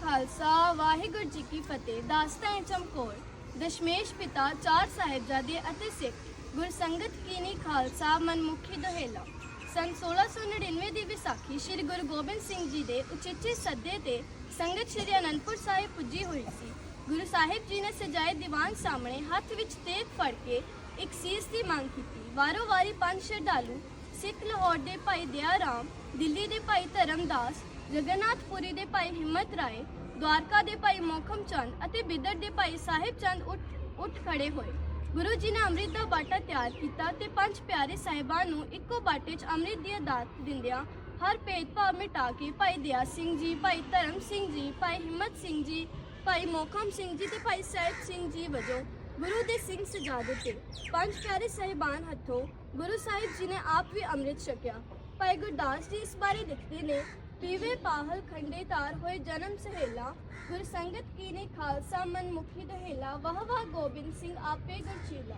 ਖਾਲਸਾ, ਵਾਹਿਗੁਰੂ ਜੀ ਕੀ ਫਤਿਹ। ਦਾਸਤਾਨ ਚਮਕੌਰ। ਦਸ਼ਮੇਸ਼ ਪਿਤਾ ਚਾਰ ਸਾਹਿਬਜ਼ਾਦੇ ਅਤੇ ਸਿੱਖ। ਗੁਰਸੰਗਤ ਕੀਨੀ ਖਾਲਸਾ, ਮਨਮੁਖੀ ਦੁਹੇਲਾ। ਸਨ 1699 ਦੀ ਵਿਸਾਖੀ ਸ੍ਰੀ ਗੁਰੂ ਗੋਬਿੰਦ ਸਿੰਘ ਜੀ ਦੇ ਉਚੇਚੇ ਸੱਦੇ ਤੇ ਸੰਗਤ ਸ੍ਰੀ ਅਨੰਦਪੁਰ ਸਾਹਿਬ ਪੁੱਜੀ ਹੋਈ ਸੀ। ਗੁਰੂ ਸਾਹਿਬ ਜੀ ਨੇ ਸਜਾਏ ਦੀਵਾਨ ਸਾਹਮਣੇ ਹੱਥ ਵਿੱਚ ਤੇਗ ਫੜ ਕੇ ਇੱਕ ਸੀਸ ਦੀ ਮੰਗ ਕੀਤੀ। ਵਾਰੋ ਵਾਰੀ ਪੰਜ ਸ਼ਰਧਾਲੂ ਸਿੱਖ ਲਾਹੌਰ ਦੇ ਭਾਈ ਦਇਆ ਰਾਮ ਦਿੱਲੀ ਦੇ ਭਾਈ ਧਰਮਦਾਸ ਜਗਨਨਾਥਪੁਰੀ ਦੇ ਭਾਈ ਹਿੰਮਤ ਰਾਏ, ਦਵਾਰਕਾ ਦੇ ਭਾਈ ਮੋਖਮ ਚੰਦ ਅਤੇ ਬਿਦਰ ਦੇ ਭਾਈ ਸਾਹਿਬ ਚੰਦ ਉੱਠ ਉੱਠ ਖੜੇ ਹੋਏ। ਗੁਰੂ ਜੀ ਨੇ ਅੰਮ੍ਰਿਤ ਦਾ ਬਾਟਾ ਤਿਆਰ ਕੀਤਾ ਤੇ ਪੰਜ ਪਿਆਰੇ ਸਾਹਿਬਾਨ ਨੂੰ ਇੱਕੋ ਬਾਟੇ 'ਚ ਅੰਮ੍ਰਿਤ ਦੀ ਦਾਤ ਦਿੰਦਿਆਂ ਹਰ ਭੇਦਭਾਵ ਮਿਟਾ ਕੇ ਭਾਈ ਦਇਆ ਸਿੰਘ ਜੀ, ਭਾਈ ਧਰਮ ਸਿੰਘ ਜੀ, ਭਾਈ ਹਿੰਮਤ ਸਿੰਘ ਜੀ, ਭਾਈ ਮੋਖਮ ਸਿੰਘ ਜੀ ਤੇ ਭਾਈ ਸਾਹਿਬ ਸਿੰਘ ਜੀ ਵਜੋਂ ਗੁਰੂ ਦੇ ਸਿੰਘ ਸਜਾ ਦਿੱਤੇ। ਪੰਜ ਪਿਆਰੇ ਸਾਹਿਬਾਨ ਹੱਥੋਂ ਗੁਰੂ ਸਾਹਿਬ ਜੀ ਨੇ ਆਪ ਵੀ ਅੰਮ੍ਰਿਤ ਛਕਿਆ। ਭਾਈ ਗੁਰਦਾਸ ਜੀ ਇਸ ਬਾਰੇ ਲਿਖਦੇ ਨੇ ਪੀਵੇ ਪਾਹਲ ਖੰਡੇ ਤਾਰ ਹੋਏ ਜਨਮ ਸਹੇਲਾ ਗੁਰ ਸੰਗਤ ਕੀਨੇ ਖਾਲਸਾ ਮਨ ਮੁਖੀ ਦਹੇਲਾ, ਵਾਹ ਵਾਹ ਗੋਬਿੰਦ ਸਿੰਘ ਆਪੇ ਗੁਰਚੀਲਾ।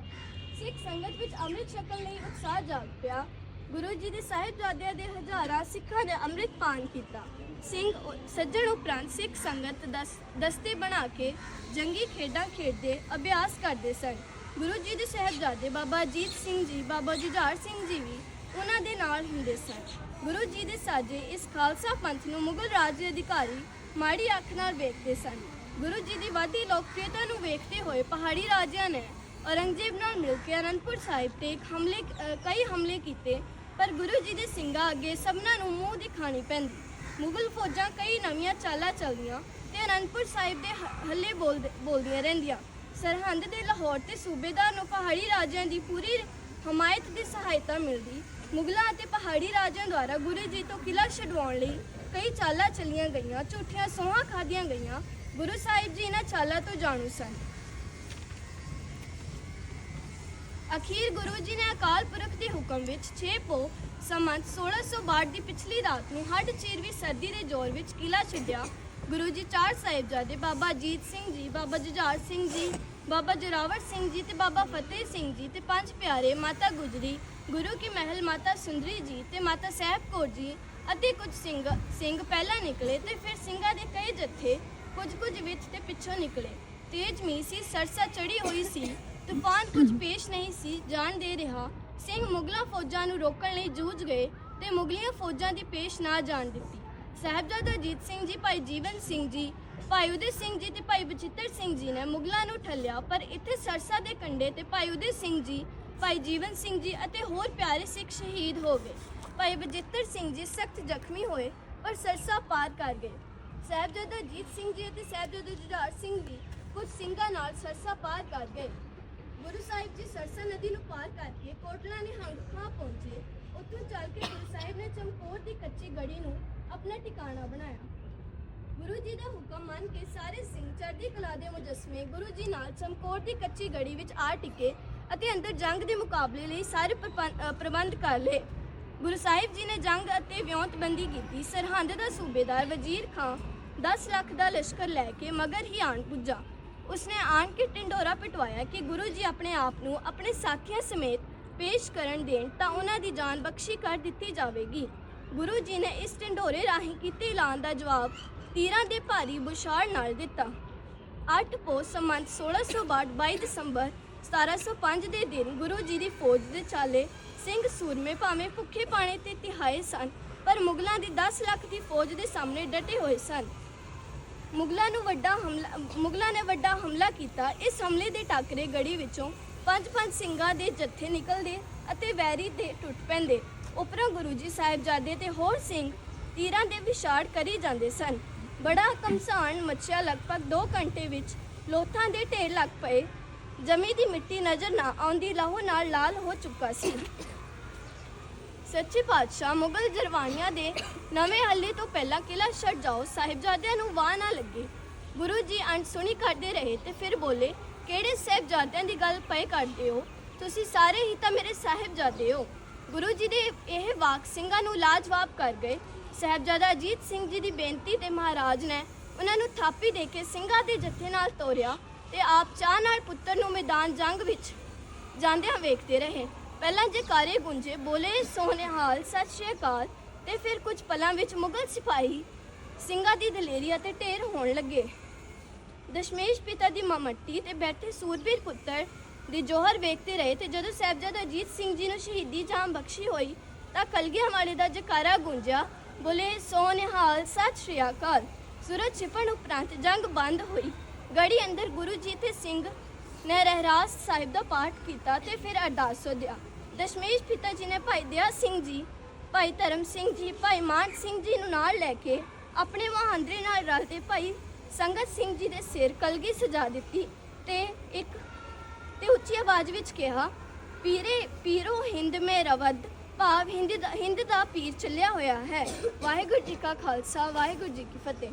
ਸਿੱਖ ਸੰਗਤ ਵਿੱਚ ਅੰਮ੍ਰਿਤ ਛਕਣ ਲਈ ਉਤਸ਼ਾਹ ਜਾਗ ਪਿਆ ਗੁਰੂ ਜੀ ਦੇ ਸਾਹਿਬਜ਼ਾਦਿਆਂ ਦੇ ਹਜ਼ਾਰਾਂ ਸਿੱਖਾਂ ਨੇ ਅੰਮ੍ਰਿਤ ਪਾਨ ਕੀਤਾ। ਸਿੰਘ ਸੱਜਣ ਉਪਰੰਤ ਸਿੱਖ ਸੰਗਤ ਦਸ, ਦਸਤੇ ਬਣਾ ਕੇ ਜੰਗੀ ਖੇਡਾਂ ਖੇਡਦੇ, ਅਭਿਆਸ ਕਰਦੇ ਸਨ। ਗੁਰੂ ਜੀ ਦੇ ਸਾਹਿਬਜ਼ਾਦੇ ਬਾਬਾ ਅਜੀਤ ਸਿੰਘ ਜੀ, ਬਾਬਾ ਜੁਝਾਰ ਸਿੰਘ ਜੀ ਵੀ ਉਹਨਾਂ ਦੇ ਨਾਲ ਹੁੰਦੇ ਸਨ। ਗੁਰੂ ਜੀ ਦੇ ਸਾਜੇ ਇਸ ਖਾਲਸਾ ਪੰਥ ਨੂੰ ਮੁਗਲ ਰਾਜ ਦੇ ਅਧਿਕਾਰੀ ਮਾੜੀ ਅੱਖ ਨਾਲ ਵੇਖਦੇ ਸਨ। ਗੁਰੂ ਜੀ ਦੀ ਵਾਧੀ ਲੋਕਪ੍ਰਿਯਤਾ ਨੂੰ ਵੇਖਦੇ ਹੋਏ ਪਹਾੜੀ ਰਾਜਿਆਂ ਨੇ ਔਰੰਗਜ਼ੇਬ ਨਾਲ ਮਿਲ ਕੇ ਅਨੰਦਪੁਰ ਸਾਹਿਬ ਤੇ ਇੱਕ ਹਮਲੇ ਕਈ ਹਮਲੇ ਕੀਤੇ, ਪਰ ਗੁਰੂ ਜੀ ਦੇ ਸਿੰਘਾਂ ਅੱਗੇ ਸਭਨਾਂ ਨੂੰ ਮੂੰਹ ਦਿਖਾਣੀ ਪੈਂਦੀ। ਮੁਗਲ ਫੌਜਾਂ ਕਈ ਨਵੀਆਂ ਚਾਲਾਂ ਚੱਲਦੀਆਂ ਤੇ ਅਨੰਦਪੁਰ ਸਾਹਿਬ ਦੇ ਹੱਲੇ ਬੋਲਦੇ- ਬੋਲਦੀਆਂ ਰਹਿੰਦੀਆਂ। ਸਰਹੰਦ ਦੇ ਲਾਹੌਰ ਤੇ ਸੂਬੇਦਾਰ ਨੂੰ ਪਹਾੜੀ ਰਾਜਿਆਂ ਦੀ ਪੂਰੀ ਹਮਾਇਤ ਦੀ ਸਹਾਇਤਾ ਮਿਲਦੀ। ਮੁਗਲਾਂ ਅਤੇ ਪਹਾੜੀ ਰਾਜਿਆਂ ਦੁਆਰਾ ਗੁਰੂ ਜੀ ਤੋਂ ਕਿਲਾ ਛਡਵਾਉਣ ਲਈ ਕਈ ਚਾਲਾਂ ਚੱਲੀਆਂ ਗਈਆਂ, ਝੂਠੀਆਂ ਸੋਹਾਂ ਖਾਧੀਆਂ ਗਈਆਂ। ਗੁਰੂ ਸਾਹਿਬ ਜੀ ਇਹਨਾਂ ਚਾਲਾਂ ਤੋਂ ਜਾਣੂ ਸਨ। ਅਖੀਰ ਗੁਰੂ ਜੀ ਨੇ ਅਕਾਲ ਪੁਰਖ ਦੇ ਹੁਕਮ ਵਿੱਚ 6 ਪੋ ਸੰਮਤ 1662 ਦੀ ਪਿਛਲੀ ਰਾਤ ਨੂੰ ਹੱਡ ਚੀਰਵੀ ਸਰਦੀ ਦੇ ਜ਼ੋਰ ਵਿੱਚ ਕਿਲਾ ਛੱਡਿਆ। ਗੁਰੂ ਜੀ ਚਾਰ ਸਾਹਿਬਜ਼ਾਦੇ ਬਾਬਾ ਅਜੀਤ ਸਿੰਘ ਜੀ, ਬਾਬਾ ਜੁਝਾਰ ਸਿੰਘ ਜੀ ਬਾਬਾ ਜੋਰਾਵਰ ਸਿੰਘ ਜੀ ਤੇ ਬਾਬਾ ਫਤਿਹ ਸਿੰਘ ਜੀ ਤੇ ਪੰਜ ਪਿਆਰੇ ਮਾਤਾ ਗੁਜਰੀ, ਗੁਰੂ ਕੀ ਮਹਿਲ ਮਾਤਾ ਸੁੰਦਰੀ ਜੀ ਤੇ ਮਾਤਾ ਸਾਹਿਬ ਕੌਰ ਜੀ ਅਤੇ ਕੁਝ ਸਿੰਘ ਸਿੰਘ ਪਹਿਲਾਂ ਨਿਕਲੇ ਤੇ ਫਿਰ ਸਿੰਘਾਂ ਦੇ ਕਈ ਜੱਥੇ ਕੁਝ ਕੁਝ ਵਿੱਚ ਤੇ ਪਿੱਛੋਂ ਨਿਕਲੇ। ਤੇਜ ਮੀਂਹ ਸੀ, ਸਰਸਾ ਚੜੀ ਹੋਈ ਸੀ, ਤੂਫਾਨ ਕੁਝ ਪੇਸ਼ ਨਹੀਂ ਸੀ, ਜਾਣ ਦੇ ਰਿਹਾ। ਸਿੰਘ ਮੁਗਲਾਂ ਫੌਜਾਂ ਨੂੰ ਰੋਕਣ ਲਈ ਜੂਝ ਗਏ ਤੇ ਮੁਗਲੀਆਂ ਫੌਜਾਂ ਦੀ ਪੇਸ਼ ਨਾ ਜਾਣ ਦਿੱਤੀ। ਸਾਹਿਬਜ਼ਾਦਾ ਅਜੀਤ ਸਿੰਘ ਜੀ, ਭਾਈ ਜੀਵਨ ਸਿੰਘ ਜੀ ਭਾਈ ਉਦੈ ਸਿੰਘ ਜੀ ਤੇ ਭਾਈ ਬਚਿੱਤਰ ਸਿੰਘ ਜੀ ਨੇ ਮੁਗਲਾਂ ਨੂੰ ਠੱਲਿਆ, ਪਰ ਇੱਥੇ ਸਰਸਾ ਦੇ ਕੰਢੇ ਤੇ ਭਾਈ ਉਦੈ ਸਿੰਘ ਜੀ, ਭਾਈ ਜੀਵਨ ਸਿੰਘ ਜੀ ਅਤੇ ਹੋਰ ਪਿਆਰੇ ਸਿੱਖ ਸ਼ਹੀਦ ਹੋ ਗਏ। ਭਾਈ ਬਚਿੱਤਰ ਸਿੰਘ ਜੀ ਸਖਤ ਜ਼ਖਮੀ ਹੋਏ, ਪਰ ਸਰਸਾ ਪਾਰ ਕਰ ਗਏ। ਸਾਹਿਬਜ਼ਾਦਾ ਅਜੀਤ ਸਿੰਘ ਜੀ ਅਤੇ ਸਾਹਿਬਜ਼ਾਦਾ ਜੁਝਾਰ ਸਿੰਘ ਜੀ ਕੁਝ ਸਿੰਘਾਂ ਨਾਲ ਸਰਸਾ ਪਾਰ ਕਰ ਗਏ। ਗੁਰੂ ਸਾਹਿਬ ਜੀ ਸਰਸਾ ਨਦੀ ਨੂੰ ਪਾਰ ਕਰਕੇ ਕੋਟਲਾ ਨਿਹੰਗ ਖਾਂ ਪਹੁੰਚੇ। ਉੱਥੋਂ ਚੱਲ ਕੇ ਗੁਰੂ ਸਾਹਿਬ ਨੇ ਚਮਕੌਰ ਦੀ ਕੱਚੀ ਗੜੀ ਨੂੰ ਆਪਣਾ ਟਿਕਾਣਾ ਬਣਾਇਆ। ਜੀ ਦਾ ਹੁਕਮ ਮੰਨ ਕੇ ਸਾਰੇ ਸਿੰਘ ਚੜ੍ਹਦੀ ਕਲਾ ਦੇ ਮੁਜਸਮੇ ਗੁਰੂ ਜੀ ਨਾਲ ਚਮਕੌਰ ਦੀ ਕੱਚੀ ਗੜੀ ਵਿੱਚ ਆ ਟਿਕੇ ਅਤੇ ਅੰਦਰ ਜੰਗ ਦੇ ਮੁਕਾਬਲੇ ਲਈ ਸਾਰੇ ਪ੍ਰਪੰ- ਅ, ਪ੍ਰਬੰਧ ਕਰ ਲਏ। ਗੁਰੂ ਸਾਹਿਬ ਜੀ ਨੇ ਜੰਗ ਅਤੇ ਵਿਉਂਤਬੰਦੀ ਕੀਤੀ। ਸਰਹੰਦ ਦਾ ਸੂਬੇਦਾਰ ਵਜ਼ੀਰ ਖਾਂ 10 ਲੱਖ ਦਾ ਲਸ਼ਕਰ ਲੈ ਕੇ ਮਗਰ ਹੀ ਆਣ ਪੁੱਜਾ। ਉਸਨੇ ਆਣ ਕੇ ਢਿੰਡੋਰਾ ਪਿਟਵਾਇਆ ਕਿ ਗੁਰੂ ਜੀ ਆਪਣੇ ਆਪ ਨੂੰ ਆਪਣੇ ਸਾਥੀਆਂ ਸਮੇਤ ਪੇਸ਼ ਕਰਨ ਦੇਣ ਤਾਂ ਉਹਨਾਂ ਦੀ ਜਾਨ ਬਖਸ਼ੀ ਕਰ ਦਿੱਤੀ ਜਾਵੇਗੀ। ਗੁਰੂ ਜੀ ਨੇ ਇਸ ਢਿੰਡੋਰੇ ਰਾਹੀਂ ਕੀਤੇ ਐਲਾਨ ਦਾ ਜਵਾਬ ਤੀਰਾਂ ਦੇ ਭਾਰੀ ਬੁਛਾੜ ਨਾਲ ਦਿੱਤਾ। 8 ਪੋ ਸੰਮਤ 1662 22 ਦਸੰਬਰ 1705 ਦੇ ਦਿਨ ਗੁਰੂ ਜੀ ਦੀ ਫੌਜ ਦੇ ਚਾਲੇ ਸਿੰਘ ਸੂਰਮੇ ਭਾਵੇਂ ਭੁੱਖੇ ਪਾਣੇ ਤੇ ਤਿਹਾਏ ਸਨ, ਪਰ ਮੁਗਲਾਂ ਦੀ 10 ਲੱਖ ਦੀ ਫੌਜ ਦੇ ਸਾਹਮਣੇ ਡਟੇ ਹੋਏ ਸਨ। ਮੁਗਲਾਂ ਨੂੰ ਵੱਡਾ ਹਮਲਾ, ਮੁਗਲਾਂ ਨੇ ਵੱਡਾ ਹਮਲਾ ਕੀਤਾ। ਇਸ ਹਮਲੇ ਦੇ ਟਾਕਰੇ ਗੜੀ ਵਿੱਚੋਂ ਪੰਜ ਪੰਜ ਸਿੰਘਾਂ ਦੇ ਜੱਥੇ ਨਿਕਲਦੇ ਅਤੇ ਵੈਰੀ ਦੇ ਟੁੱਟ ਪੈਂਦੇ। ਉਪਰੋਂ ਗੁਰੂ ਜੀ ਸਾਹਿਬਜ਼ਾਦੇ ਤੇ ਹੋਰ ਸਿੰਘ ਤੀਰਾਂ ਦੇ ਵਿਛਾੜ ਕਰੀ ਜਾਂਦੇ ਸਨ। ਬੜਾ ਕਮਸਾਨ ਮੱਛਿਆ ਲਗਭਗ 2 ਘੰਟੇ ਵਿੱਚ ਲੋਥਾਂ ਦੇ ਢੇਰ ਲੱਗ ਪਏ। ਜਮੀ ਦੀ ਮਿੱਟੀ ਨਜ਼ਰ ਨਾ ਆਉਂਦੀ ਲਾਹੋ ਨਾਲ ਲਾਲ ਹੋ ਚੁੱਕਾ ਸੀ। ਸੱਚੇ ਪਾਤਸ਼ਾਹ, ਮੁਗਲ ਜਰਵਾਨੀਆਂ ਦੇ ਨਵੇਂ ਹੱਲੇ ਤੋਂ ਪਹਿਲਾਂ ਕਿਲਾ ਛੱਡ ਜਾਓ, ਸਾਹਿਬਜ਼ਾਦਿਆਂ ਨੂੰ ਵਾਹ ਨਾ ਲੱਗੇ। ਗੁਰੂ ਜੀ ਅਣਸੁਣੀ ਕਰਦੇ ਰਹੇ ਤੇ ਫਿਰ ਬੋਲੇ, ਕਿਹੜੇ ਸਾਹਿਬਜ਼ਾਦਿਆਂ ਦੀ ਗੱਲ ਪਏ ਕਰਦੇ ਹੋ? ਤੁਸੀਂ ਸਾਰੇ ਹੀ ਤਾਂ ਮੇਰੇ ਸਾਹਿਬਜ਼ਾਦੇ ਹੋ। ਗੁਰੂ ਜੀ ਦੇ ਇਹ ਵਾਕ ਸਿੰਘਾਂ ਨੂੰ ਲਾਜਵਾਬ ਕਰ ਗਏ। ਸਾਹਿਬਜ਼ਾਦਾ ਅਜੀਤ ਸਿੰਘ ਜੀ ਦੀ ਬੇਨਤੀ ਤੇ ਮਹਾਰਾਜ ਨੇ ਉਹਨਾਂ ਨੂੰ ਥਾਪੀ ਦੇ ਕੇ ਸਿੰਘਾਂ ਦੇ ਜੱਥੇ ਨਾਲ ਤੋਰਿਆ ਤੇ ਆਪ ਚਾਹ ਨਾਲ ਪੁੱਤਰ ਨੂੰ ਮੈਦਾਨ ਜੰਗ ਵਿੱਚ ਜਾਂਦਿਆਂ ਵੇਖਦੇ ਰਹੇ। ਪਹਿਲਾਂ ਜੈਕਾਰੇ ਗੁੰਜੇ, ਬੋਲੇ ਸੋਹਣਿਹਾਲ ਸਤਿ ਸ਼੍ਰੀ ਅਕਾਲ ਤੇ ਫਿਰ ਕੁਝ ਪਲਾਂ ਵਿੱਚ ਮੁਗਲ ਸਿਪਾਹੀ ਸਿੰਘਾਂ ਦੀ ਦਲੇਰੀ ਅਤੇ ਢੇਰ ਹੋਣ ਲੱਗੇ। ਦਸ਼ਮੇਸ਼ ਪਿਤਾ ਦੀ ਮਮੱਟੀ ਤੇ ਬੈਠੇ ਸੂਰਬੀਰ ਪੁੱਤਰ ਦੀ ਜੋਹਰ ਵੇਖਦੇ ਰਹੇ ਤੇ ਜਦੋਂ ਸਾਹਿਬਜ਼ਾਦਾ ਅਜੀਤ ਸਿੰਘ ਜੀ ਨੂੰ ਸ਼ਹੀਦੀ ਜਾਮ ਬਖਸ਼ੀ ਹੋਈ ਤਾਂ ਕਲਗੀਆਂ ਵਾਲੇ ਦਾ ਜਕਾਰਾ ਗੂੰਜਿਆ ਬੋਲੇ, ਸੋ ਨਿਹਾਲ, ਸਤਿ ਸ਼੍ਰੀ ਅਕਾਲ। ਸੂਰਜ ਛਿਪਣ ਉਪਰੰਤ ਜੰਗ ਬੰਦ ਹੋਈ। ਗੜੀ ਅੰਦਰ ਗੁਰੂ ਜੀ ਤੇ ਸਿੰਘ ਨੇ ਰਹਿਰਾਸ ਸਾਹਿਬ ਦਾ ਪਾਠ ਕੀਤਾ ਤੇ ਫਿਰ ਅਰਦਾਸ ਸੋਧਿਆ। ਦਸ਼ਮੇਸ਼ ਪਿਤਾ ਜੀ ਨੇ ਭਾਈ ਦਿਆ ਸਿੰਘ ਜੀ, ਭਾਈ ਧਰਮ ਸਿੰਘ ਜੀ, ਭਾਈ ਮਾਨ ਸਿੰਘ ਜੀ ਨੂੰ ਨਾਲ ਲੈ ਕੇ ਆਪਣੇ ਮਹਾਂਦਰੇ ਨਾਲ ਰਲਦੇ ਭਾਈ ਸੰਗਤ ਸਿੰਘ ਜੀ ਦੇ ਸਿਰ ਕਲਗੀ ਸਜਾ ਦਿੱਤੀ ਤੇ ਇੱਕ ਤੇ ਉੱਚੀ ਆਵਾਜ਼ ਵਿੱਚ ਕਿਹਾ, ਪੀਰੇ, ਪੀਰੋ, ਹਿੰਦ ਮੇ ਰਵਦ ਭਾਵ ਹਿੰਦ ਦਾ ਹਿੰਦ ਦਾ ਪੀਰ ਚੱਲਿਆ ਹੋਇਆ ਹੈ। ਵਾਹਿਗੁਰੂ ਜੀ ਕਾ ਖਾਲਸਾ, ਵਾਹਿਗੁਰੂ ਜੀ ਕੀ ਫਤਿਹ।